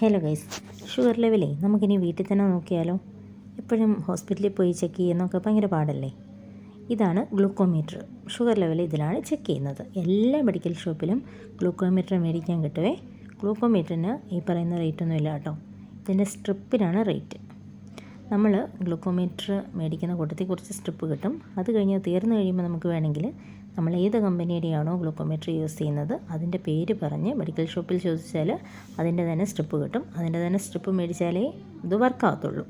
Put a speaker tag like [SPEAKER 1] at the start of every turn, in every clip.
[SPEAKER 1] Hello guys sugar ലെവലേ നമുക്കിനി വീട്ടിൽ തന്നെ നോക്കിയാലോ? എപ്പോഴും ഹോസ്പിറ്റലിൽ പോയി ചെക്ക് ചെയ്യുന്നൊക്കെ ഭയങ്കര പാടല്ലേ? ഇതാണ് ഗ്ലൂക്കോമീറ്റർ ഷുഗർ ലെവൽ ഇതിലാണ് ചെക്ക് ചെയ്യുന്നത്. എല്ലാ മെഡിക്കൽ ഷോപ്പിലും ഗ്ലൂക്കോമീറ്റർ മേടിക്കാൻ കിട്ടുവേ? ഗ്ലൂക്കോമീറ്ററിന് ഈ പറയുന്ന റേറ്റൊന്നും ഇല്ല കേട്ടോ. ഇതിന്റെ സ്ട്രിപ്പിനാണ് റേറ്റ് നമ്മൾ ഗ്ലൂക്കോമീറ്റർ മേടിക്കുന്ന കൂട്ടത്തിൽ കുറച്ച് സ്ട്രിപ്പ് കിട്ടും. അത് കഴിഞ്ഞ് തീർന്നു കഴിയുമ്പോൾ നമുക്ക് വേണമെങ്കിൽ നമ്മൾ ഏത് കമ്പനിയുടെയാണോ ഗ്ലൂക്കോമീറ്റർ യൂസ് ചെയ്യുന്നത് അതിന്റെ പേര് പറഞ്ഞ് മെഡിക്കൽ ഷോപ്പിൽ ചോദിച്ചാൽ അതിന്റെ തന്നെ സ്ട്രിപ്പ് കിട്ടും. അതിന്റെ തന്നെ സ്ട്രിപ്പ് മേടിച്ചാലേ ഇത് വർക്കാകത്തുള്ളൂ.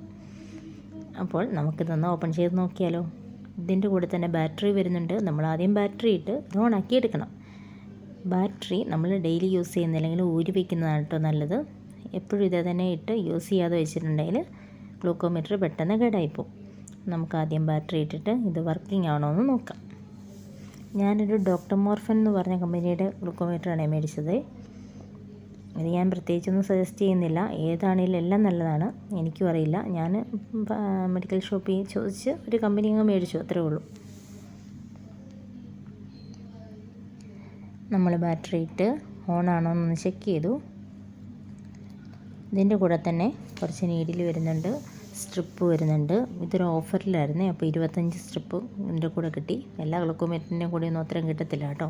[SPEAKER 1] അപ്പോൾ നമുക്കിതൊന്ന് ഓപ്പൺ ചെയ്ത് നോക്കിയാലോ? ഇതിന്റെ കൂടെ തന്നെ ബാറ്ററി വരുന്നുണ്ട്. നമ്മൾ ആദ്യം ബാറ്ററി ഇട്ട് ഇത് ഓണാക്കി എടുക്കണം. ബാറ്ററി നമ്മൾ ഡെയിലി യൂസ് ചെയ്യുന്ന അല്ലെങ്കിൽ ഊരി വയ്ക്കുന്നതാണ് കേട്ടോ നല്ലത്. എപ്പോഴും ഇതേ തന്നെ ഇട്ട് യൂസ് ചെയ്യാതെ വെച്ചിട്ടുണ്ടെങ്കിൽ ഗ്ലൂക്കോമീറ്റർ പെട്ടെന്ന് കേടായിപ്പോവും. നമുക്ക് ആദ്യം ബാറ്ററി ഇട്ടിട്ട് ഇത് വർക്കിംഗ് ആണോ എന്ന് നോക്കാം. ഞാനൊരു ഡോക്ടർ മോർഫൻ എന്ന് പറഞ്ഞ കമ്പനിയുടെ ഗ്ലൂക്കോമീറ്ററാണ് മേടിച്ചത്. ഇത് ഞാൻ പ്രത്യേകിച്ചൊന്നും സജസ്റ്റ് ചെയ്യുന്നില്ല. ഏതാണെങ്കിലും എല്ലാം നല്ലതാണ്. എനിക്കും അറിയില്ല. ഞാൻ മെഡിക്കൽ ഷോപ്പിൽ ചോദിച്ച് ഒരു കമ്പനി അങ്ങ് മേടിച്ചു. അത്രേ ഉള്ളൂ. നമ്മൾ ബാറ്ററി ഇട്ട് ഓൺ ആണോ എന്നൊന്ന് ചെക്ക് ചെയ്തു. ഇതിന്റെ കൂടെ തന്നെ കുറച്ച് നീഡിൽ വരുന്നുണ്ട്. സ്ട്രിപ്പ് വരുന്നുണ്ട്. ഇതൊരു ഓഫറിലായിരുന്നു അപ്പോൾ ഇരുപത്തഞ്ച് സ്ട്രിപ്പ് ഇതിന്റെ കൂടെ കിട്ടി. എല്ലാ ഗ്ലൂക്കോമീറ്ററിന്റെയും കൂടെ ഒന്നും അത്രയും കിട്ടത്തില്ല കേട്ടോ.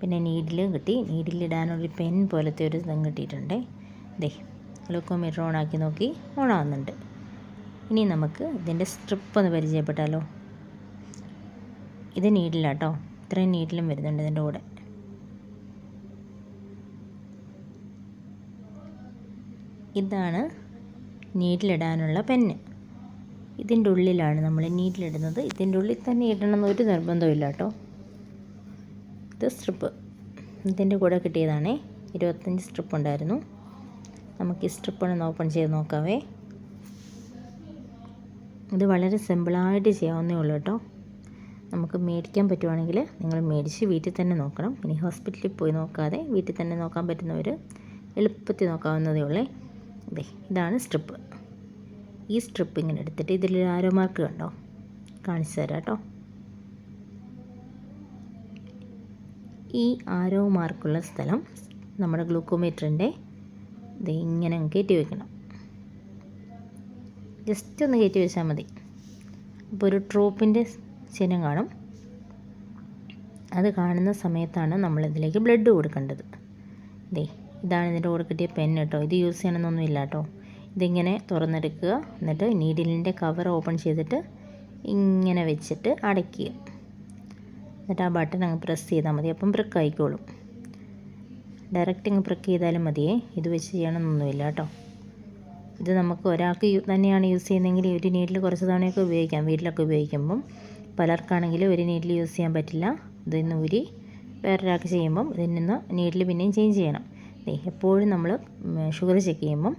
[SPEAKER 1] പിന്നെ നീഡിലും കിട്ടി. നീഡിലിടാനൊരു പെൻ പോലത്തെ ഒരു ഇതും കിട്ടിയിട്ടുണ്ട്. ദേ ഗ്ലൂക്കോമീറ്റർ ഓണാക്കി നോക്കി. ഓണാകുന്നുണ്ട് ഇനി നമുക്ക് ഇതിന്റെ സ്ട്രിപ്പ് ഒന്ന് പരിചയപ്പെട്ടാലോ? ഇത് നീഡിലാട്ടോ ഇത്രയും നീഡിലും വരുന്നുണ്ട് ഇതിന്റെ കൂടെ. ഇതാണ് നീഡിലിടാനുള്ള പെന്ന്. ഇതിന്റെ ഉള്ളിലാണ് നമ്മൾ നീഡിലിടുന്നത് ഇതിന്റെ ഉള്ളിൽ തന്നെ ഇടണം ഒരു നിർബന്ധമില്ല കേട്ടോ. ഇത് സ്ട്രിപ്പ് ഇതിന്റെ കൂടെ കിട്ടിയതാണേ ഇരുപത്തഞ്ച് സ്ട്രിപ്പ് ഉണ്ടായിരുന്നു. നമുക്ക് ഈ സ്ട്രിപ്പ് ഒന്ന് ഓപ്പൺ ചെയ്ത് നോക്കാവേ. ഇത് വളരെ സിമ്പിളായിട്ട് ചെയ്യാവുന്നേ ഉള്ളൂ കേട്ടോ. നമുക്ക് മേടിക്കാൻ പറ്റുവാണെങ്കിൽ നിങ്ങൾ മേടിച്ച് വീട്ടിൽ തന്നെ നോക്കണം. ഇനി ഹോസ്പിറ്റലിൽ പോയി നോക്കാതെ വീട്ടിൽ തന്നെ നോക്കാൻ പറ്റുന്നവർ എളുപ്പത്തിൽ നോക്കാവുന്നതേ ഉള്ളേ. അതെ ഇതാണ് സ്ട്രിപ്പ് ഈ സ്ട്രിപ്പ് ഇങ്ങനെ എടുത്തിട്ട് ഇതിൽ ആരോ മാർക്ക് കണ്ടോ? കാണിച്ചു തരാം കേട്ടോ. ഈ ആരോ മാർക്കുള്ള സ്ഥലം നമ്മുടെ ഗ്ലൂക്കോമീറ്ററിന്റെ ഇത് ഇങ്ങനെ കയറ്റി വയ്ക്കണം ജസ്റ്റ് ഒന്ന് കയറ്റി വെച്ചാൽ മതി. അപ്പോൾ ഒരു ട്രോപ്പിന്റെ ചിഹ്നം കാണും. അത് കാണുന്ന സമയത്താണ് നമ്മളിതിലേക്ക് ബ്ലഡ് കൊടുക്കേണ്ടത്. ദേ ഇതാണ് ഇതിന്റെ കൂടെ കിട്ടിയ പെൻ കേട്ടോ. ഇത് യൂസ് ചെയ്യണമെന്നൊന്നുമില്ല കേട്ടോ. ഇതിങ്ങനെ തുറന്നെടുക്കുക. എന്നിട്ട് നീഡിലിന്റെ കവർ ഓപ്പൺ ചെയ്തിട്ട് ഇങ്ങനെ വെച്ചിട്ട് അടയ്ക്കുക. എന്നിട്ട് ആ ബട്ടൺ അങ്ങ് പ്രസ് ചെയ്താൽ മതി. അപ്പം ബ്രിക്ക് ആയിക്കോളും. ഡയറക്റ്റ് അങ്ങ് ബ്രിക്ക് ചെയ്താലും മതിയേ. ഇത് വെച്ച് ചെയ്യണമെന്നൊന്നുമില്ല കേട്ടോ. ഇത് നമുക്ക് ഒരാൾക്ക് തന്നെയാണ് യൂസ് ചെയ്യുന്നതെങ്കിൽ ഒരു നീഡിൽ കുറച്ച് തവണയൊക്കെ ഉപയോഗിക്കാം. വീട്ടിലൊക്കെ ഉപയോഗിക്കുമ്പം പലർക്കാണെങ്കിൽ ഒരു നീഡിൽ യൂസ് ചെയ്യാൻ പറ്റില്ല. ഇതിന്ന് ഊരി വേറൊരാൾക്ക് ചെയ്യുമ്പം ഇതിൽ നിന്ന് നീഡിൽ പിന്നെയും ചേഞ്ച് ചെയ്യണം. എപ്പോഴും നമ്മൾ ഷുഗർ ചെക്ക് ചെയ്യുമ്പം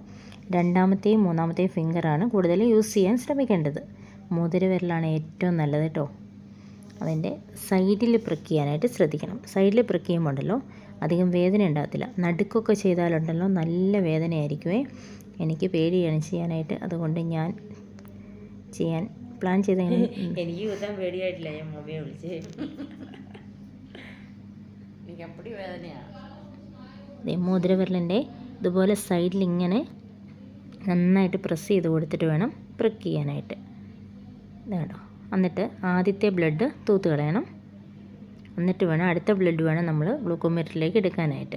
[SPEAKER 1] രണ്ടാമത്തെയും മൂന്നാമത്തെയും ഫിംഗറാണ് കൂടുതൽ യൂസ് ചെയ്യാൻ ശ്രമിക്കേണ്ടത്. മോതിര വിരലാണ് ഏറ്റവും നല്ലത് കേട്ടോ അതിന്റെ സൈഡിൽ പ്രിക്ക് ചെയ്യാനായിട്ട് ശ്രദ്ധിക്കണം. സൈഡിൽ പ്രിക്ക് ചെയ്യുമ്പോൾ ഉണ്ടല്ലോ അധികം വേദന ഉണ്ടാകത്തില്ല. നടുക്കൊക്കെ ചെയ്താലുണ്ടല്ലോ നല്ല വേദനയായിരിക്കുമേ എനിക്ക് പേടിയാണ് ചെയ്യാനായിട്ട്. അതുകൊണ്ട് ഞാൻ ചെയ്യാൻ പ്ലാൻ ചെയ്ത
[SPEAKER 2] എനിക്ക് പേടിയായിട്ടില്ല. ഞാൻ മൊബൈൽ വിളിച്ച്.
[SPEAKER 1] മോതിര വിരലിന്റെ ഇതുപോലെ സൈഡിൽ ഇങ്ങനെ നന്നായിട്ട് പ്രസ് ചെയ്ത് കൊടുത്തിട്ട് വേണം പ്രിക്ക് ചെയ്യാനായിട്ട്. ഇതാണോ എന്നിട്ട് ആദ്യത്തെ ബ്ലഡ് തൂത്ത് കളയണം. എന്നിട്ട് വേണം അടുത്ത ബ്ലഡ് വേണം നമ്മൾ ഗ്ലൂക്കോമീറ്ററിലേക്ക് എടുക്കാനായിട്ട്.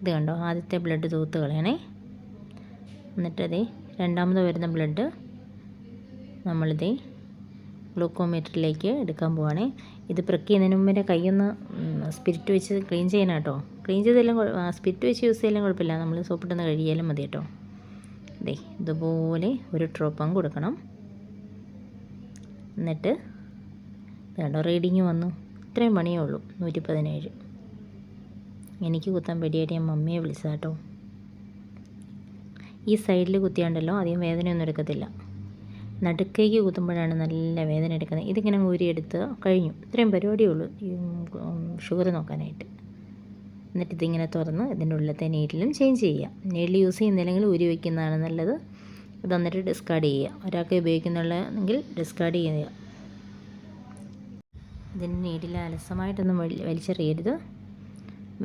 [SPEAKER 1] ഇത് കണ്ടോ? ആദ്യത്തെ ബ്ലഡ് തൂത്ത് കളയണേ. എന്നിട്ടതേ രണ്ടാമത് വരുന്ന ബ്ലഡ് നമ്മളിതേ ഗ്ലൂക്കോമീറ്ററിലേക്ക് എടുക്കാൻ പോവാണേ. ഇത് പ്രക്ക് ചെയ്യുന്നതിന് മുമ്പ് എന്റെ കൈയൊന്ന് സ്പിരിറ്റ് വെച്ച് ക്ലീൻ ചെയ്യണം കേട്ടോ. ക്ലീൻ ചെയ്തെല്ലാം സ്പിരിറ്റ് വെച്ച് യൂസ് ചെയ്യലും കുഴപ്പമില്ല. നമ്മൾ സോപ്പിട്ടൊന്ന് കഴുകിയാലും മതി കേട്ടോ. അതെ ഇതുപോലെ ഒരു ഡ്രോപ്പം കൊടുക്കണം. എന്നിട്ട് വേണ്ട റീഡിങ് വന്നു. ഇത്രയും പണിയേ ഉള്ളൂ. നൂറ്റി പതിനേഴ് എനിക്ക് കുത്താൻ പേടിയായിട്ട് ഞാൻ മമ്മിയെ വിളിച്ചതാട്ടോ ഈ സൈഡിൽ കുത്തിയാണ്ടല്ലോ അധികം വേദനയൊന്നും എടുക്കത്തില്ല. നടുക്കേക്ക് കുത്തുമ്പോഴാണ് നല്ല വേദന എടുക്കുന്നത്. ഇതിങ്ങനെ ഊരിയെടുത്ത് കഴിഞ്ഞു. ഇത്രയും പരിപാടിയേ ഉള്ളൂ ഈ ഷുഗർ നോക്കാനായിട്ട്. എന്നിട്ട് ഇതിങ്ങനെ തുറന്ന് ഇതിന്റെ ഉള്ളിലത്തെ നീഡിലും ചേഞ്ച് ചെയ്യാം നീഡിൽ യൂസ് ചെയ്യുന്നില്ലെങ്കിൽ ഊരി വയ്ക്കുന്നതാണ് നല്ലത്. ഇത് എന്നിട്ട് ഡിസ്കാർഡ് ചെയ്യുക. ഒരാൾക്ക് ഉപയോഗിക്കുന്നുള്ളതെങ്കിൽ ഡിസ്കാർഡ് ചെയ്യുക. ഇതിന്റെ നീഡിൽ അലസമായിട്ടൊന്നും വലി വലിച്ചെറിയരുത്.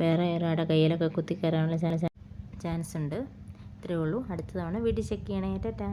[SPEAKER 1] വേറെ ഒരാളുടെ കയ്യിലൊക്കെ കുത്തിക്കയറാനുള്ള ചാൻസ് ഉണ്ട്. ഇത്രയേ ഉള്ളൂ. അടുത്ത തവണ വീട്ടിൽ ചെക്ക് ചെയ്യണേ. ടാറ്റാ.